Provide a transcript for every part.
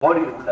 ஓடி உள்ள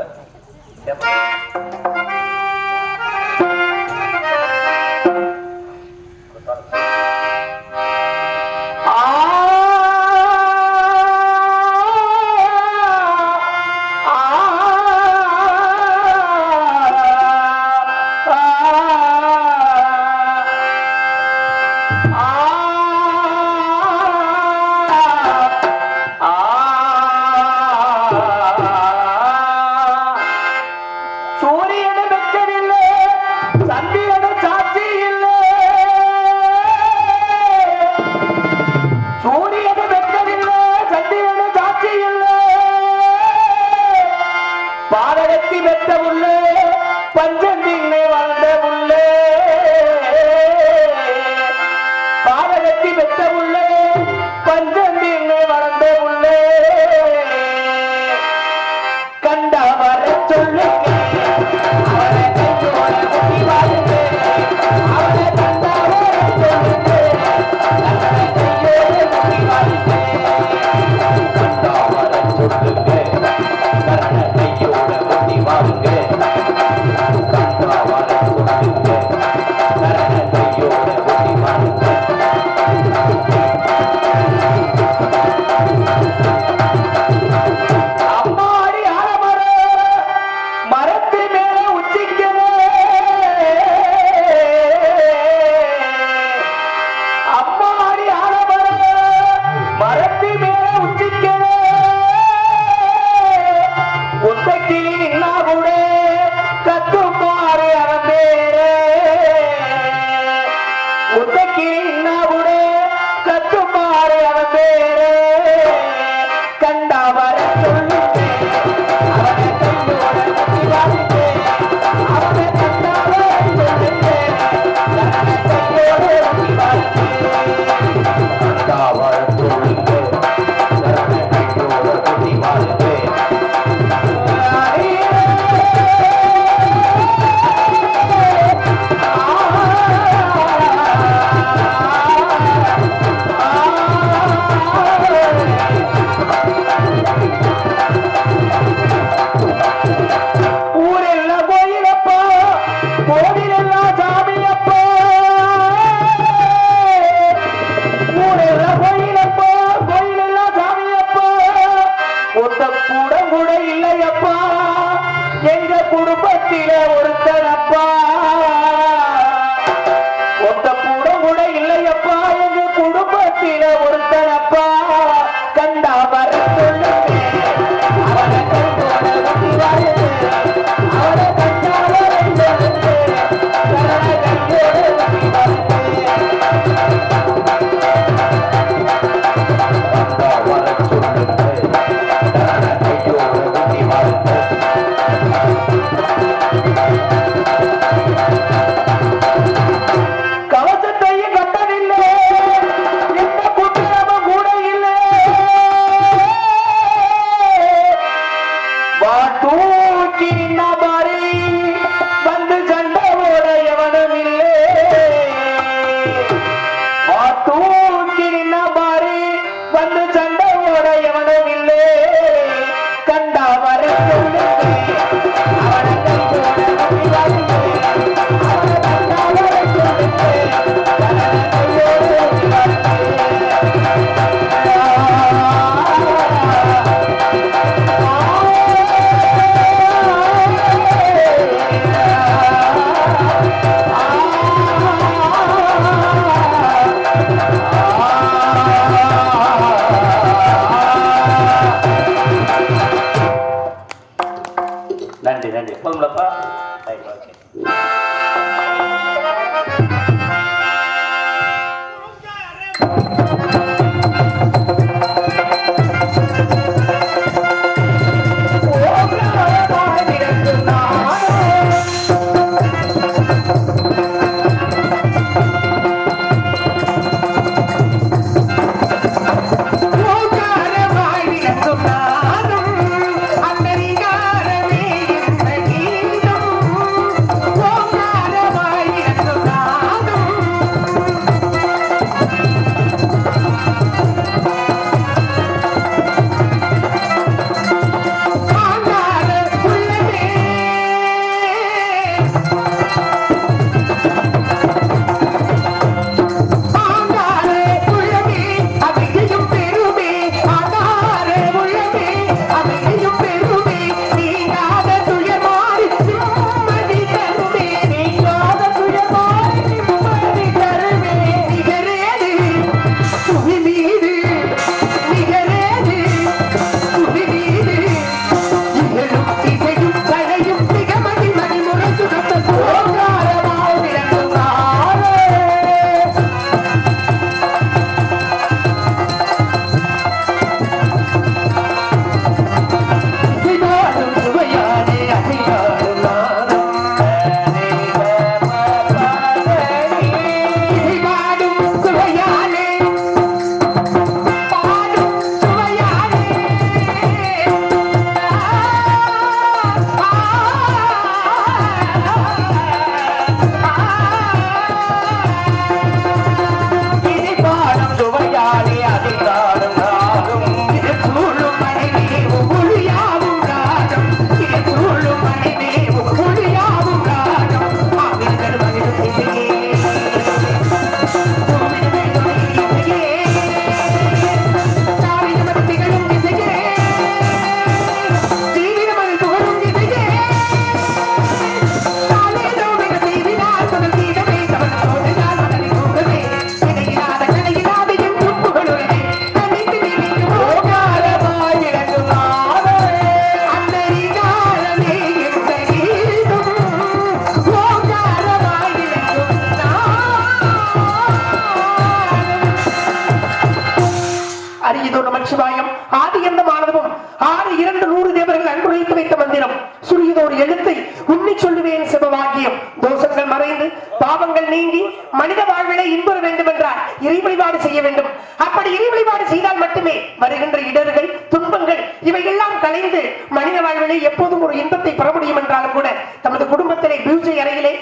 நமச்சிவாயம் ஆதி எந்த மாணவமும் ஆறு இரண்டு நூறு தேவர்கள் அன்புரைத்து வைத்த மந்திரம். சுரியதோர் எழுத்தை உண்ணி சொல்லுவேன் சிவவாக்கியம் தோஷங்கள் மறைந்து பாவங்கள் நீங்கி மனித வாழ்வினை இன்புற வேண்டும் என்றால் இறை வழிபாடு செய்ய வேண்டும். அப்படி இறை வழிபாடு செய்தால் மட்டுமே வருகின்ற இடர்கள் துன்பங்கள் இவை எல்லாம் கலைந்து மனித வாழ்வினை எப்போதும் ஒரு இன்பத்தை பெற முடியும் என்றாலும் கூட தமது குடும்பத்திலே பூஜை அறையிலே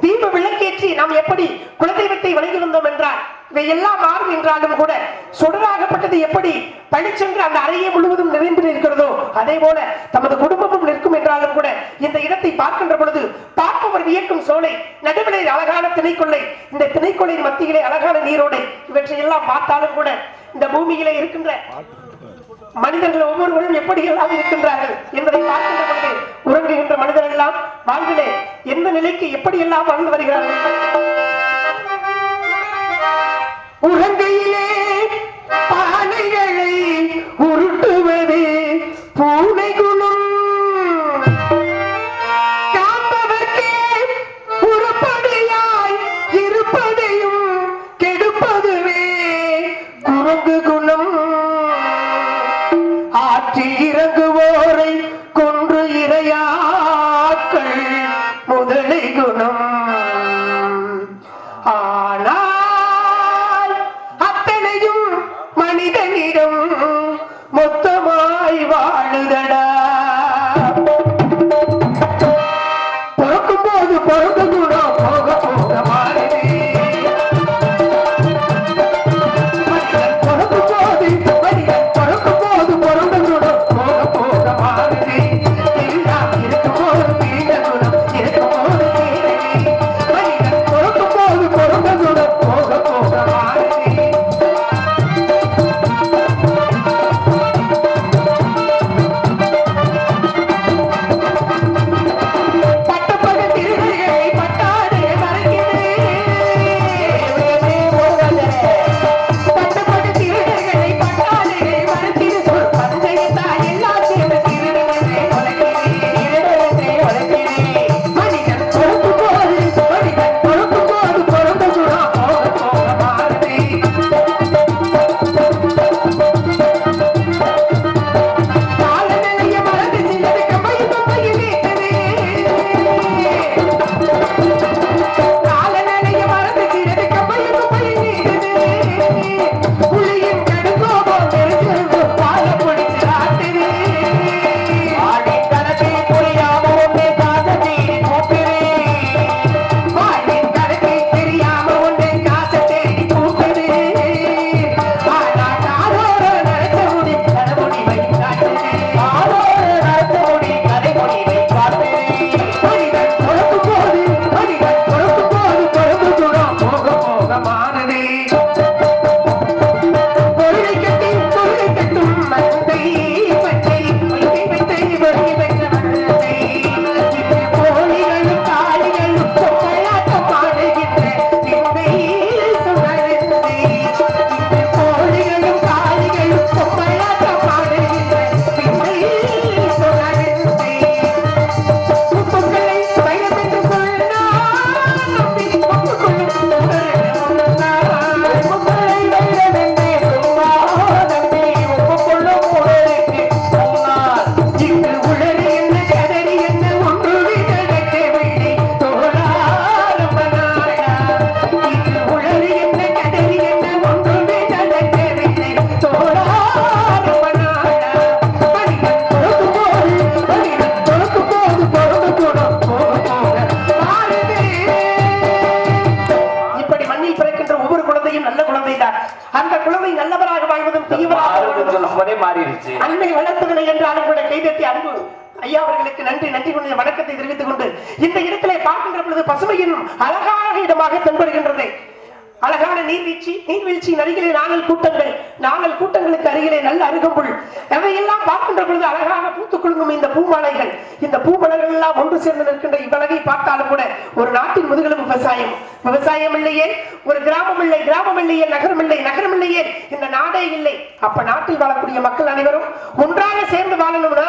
தீப விளக்கேற்றி நாம் எப்படி குலதெய்வத்தை வழங்கி வந்தோம் என்றால் இவை எல்லாம் மாறும் என்றாலும் கூட சுடராகப்பட்டது எப்படி பழிச்சென்று அந்த அறையை முழுவதும் நிறைந்து நிற்கிறதோ அதே போல தமது குடும்பமும் நிற்கும் என்றாலும் கூட இந்த இடத்தை பார்க்கின்ற பொழுது பார்ப்பவர் வியக்கும் சோலை நடுவிலே அழகான திணைக்கொள்ளை இந்த திணைக்கொள்ளையின் மத்தியிலே அழகான நீரோடை இவற்றை எல்லாம் பார்த்தாலும் கூட இந்த பூமியிலே இருக்கின்ற மனிதர்கள் ஒவ்வொருவரும் எப்படி எல்லாம் இருக்கின்றார்கள் என்பதை பார்க்கின்ற பொழுது உறங்குகின்ற மனிதர்கள் எல்லாம் வாழ்விலே எந்த நிலைக்கு எப்படி எல்லாம் வாழ்ந்து வருகிறார்கள்? உறங்கை நன்றி கொண்டு வணக்கத்தை தெரிவித்துக் கொண்டு இந்த இடத்திலே பார்க்கின்ற பொழுது பசுமையின் அழகான இடமாக தென்படுகின்றது. அழகான நீர்வீழ்ச்சி நீர்வீழ்ச்சியின் அருகிலே நாங்கள் கூட்டங்கள் நாங்கள் கூட்டங்களுக்கு அருகிலே நல்ல அருகம்புல். அதையெல்லாம் பார்க்கின்ற பொழுது அழகாக பூத்துக் குலுங்கும் இந்த பூமாலைகள். இந்த பூமலர்கள் எல்லாம் ஒன்று சேர்ந்து நிற்கின்ற இவ்வளவை பார்த்தாலும் கூட ஒரு நாட்டின் முதுகெலும்பு விவசாயம். விவசாயம் இல்லையே ஒரு கிராமம் இல்லை கிராமம் இல்லையே நகரம் இல்லை நகரம் இல்லையே இந்த நாடே இல்லை. அப்ப நாட்டில் வாழக்கூடிய மக்கள் அனைவரும் ஒன்றாக சேர்ந்து வாழணும்னா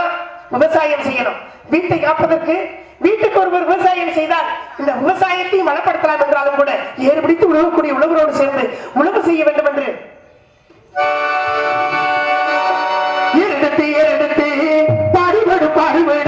விவசாயம் செய்யணும். வீட்டை காப்பதற்கு வீட்டுக்கு ஒருவர் விவசாயம் செய்தால் இந்த விவசாயத்தையும் வளப்படுத்தலாம் என்றாலும் கூட ஏறுபிடித்து உழவக்கூடிய உழவரோடு சேர்ந்து உழவு செய்ய வேண்டும் என்று. எடுத்து எடுத்து பாடுபடு பாடுபடு.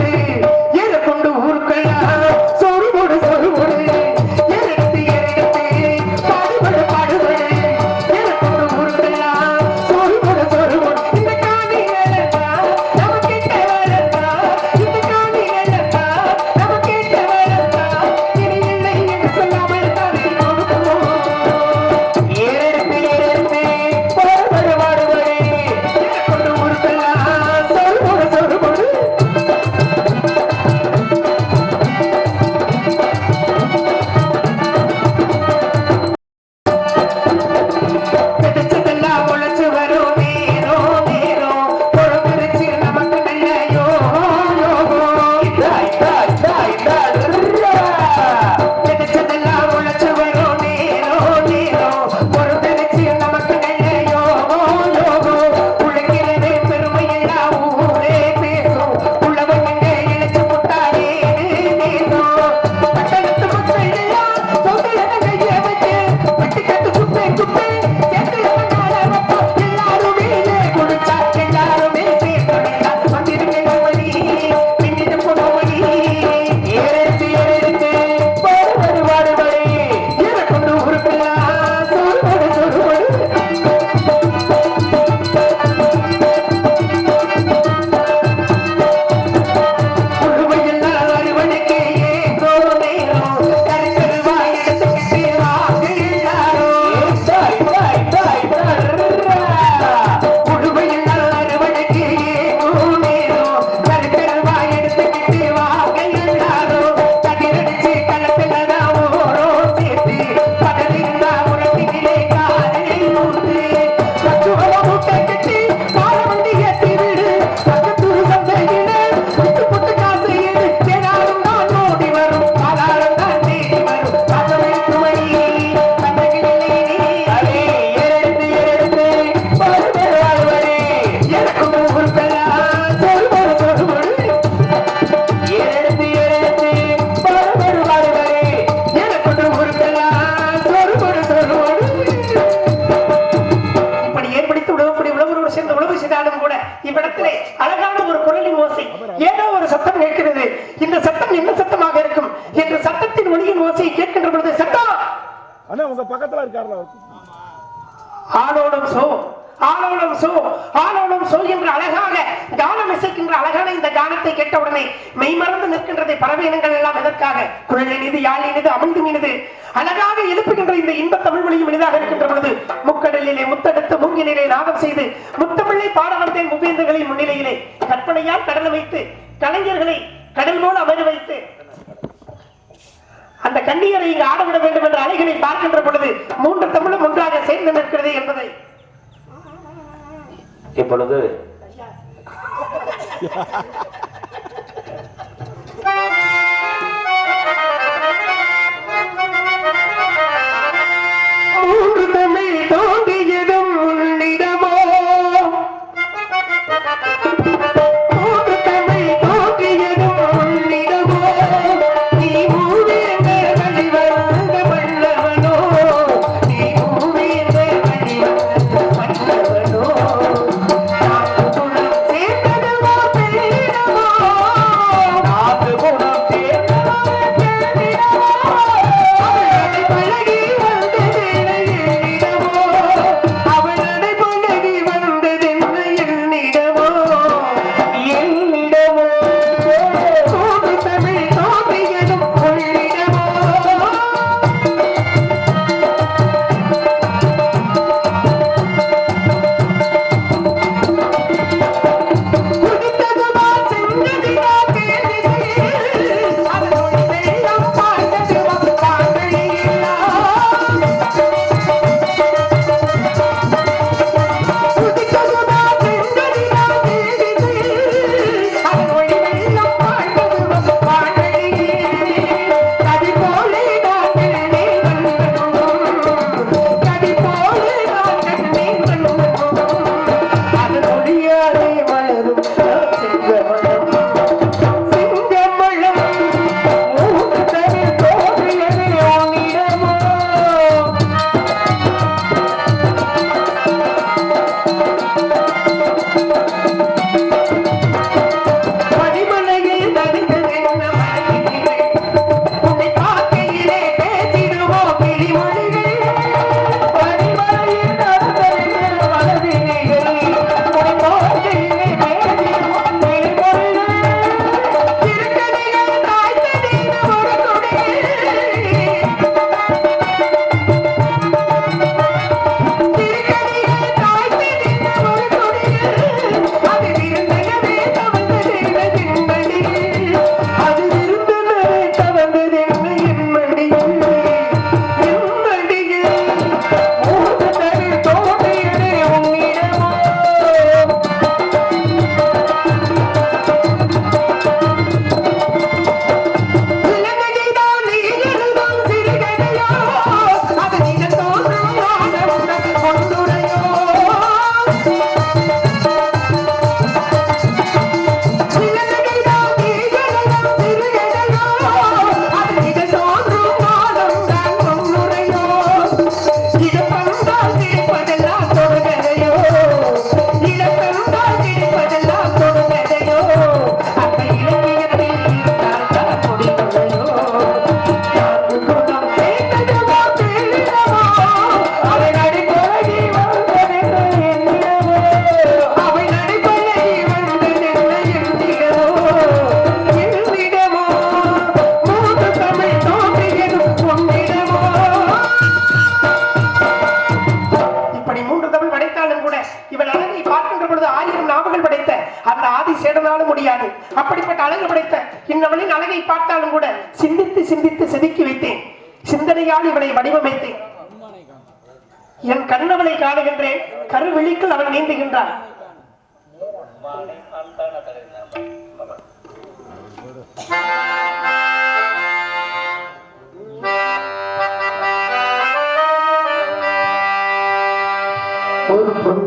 தன்மை மெய்மறந்து நிற்கின்றதை பறவை இனங்கள் எல்லாம் எதற்காக? குழல் இனிது யாழ் இனிது அமிழ்ந்து இனிது அழகாக எழுப்புகின்ற இந்த இன்ப தமிழ் மொழியும் இனிதாக இருக்கின்ற பொழுது முக்கடலிலே முத்தெடுத்து மூங்கினிலே நாகம் செய்து முத்தமிழை பாட வந்தேன் முவேந்தர்களின் முன்னிலையிலே கற்பனையால் கடல் வைத்து கலைஞர்களை கடல் போல் அமர வைத்து அந்த கண்ணியரை இங்கு ஆடவிட வேண்டும் என்ற அலைகளை பார்க்கின்ற பொழுது மூன்று தமிழும் ஒன்றாக சேர்ந்து நிற்கிறது என்பதை. இப்பொழுது தீண்டுகின்றார் ஒரு பொண்ணு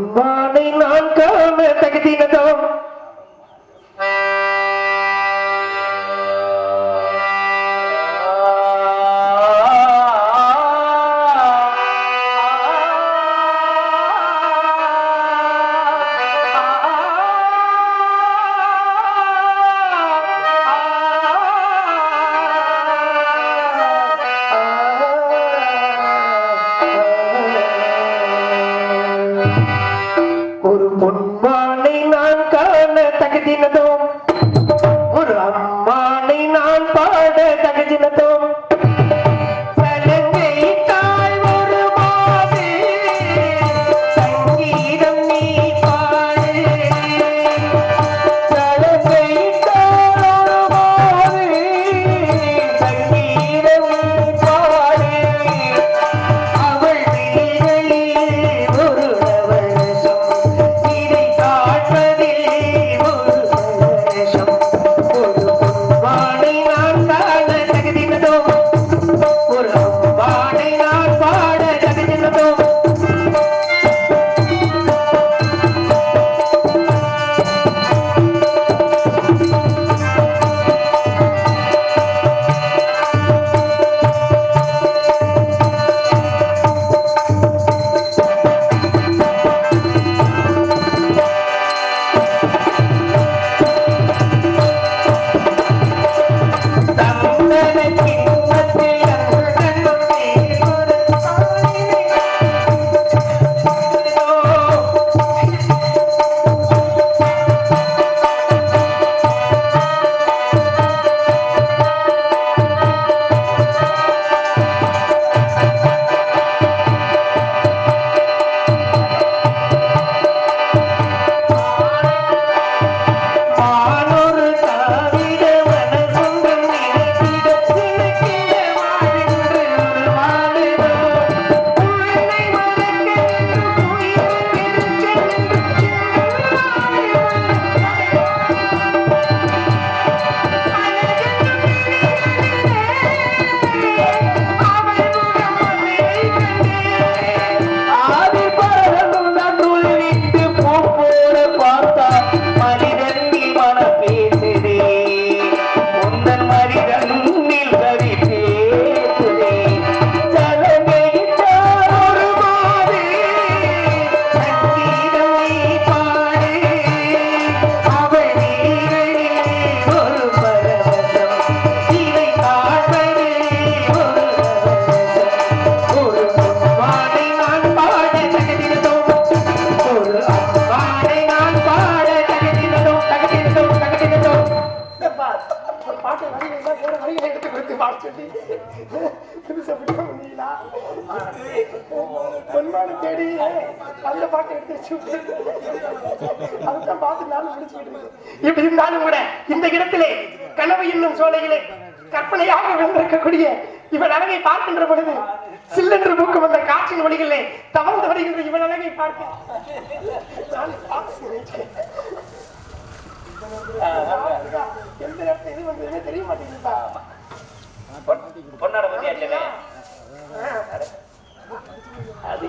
me கற்பனையாக விழுந்திருக்கக்கூடிய இவன் அழகை பார்க்கின்ற பொழுது சில்லென்று மூக்கு வந்த காற்றின் வழிகளிலே தவழ்ந்து வருகின்ற இவன் அழகை பார்க்க தெரிய மாட்டேங்குது பொன்னாட அது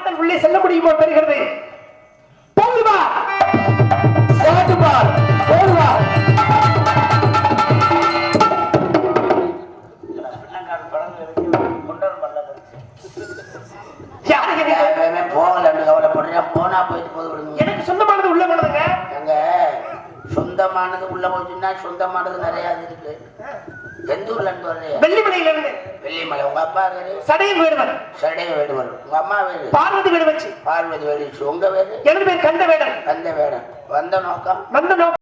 ஆட்கள் உள்ளே செல்ல முடியுமோ பெறுகிறது? அப்பா பேரு சடையில் வேடுவன் சடைய வேடுவர். உங்க அம்மா வேறு. பார்வதி வேடு வச்சு பார்வதி வேடிச்சு உங்க வேறு? எனது பேர் கந்த வேடன் வந்த வேடன் வந்த நோக்கம்? வந்த நோக்கம்.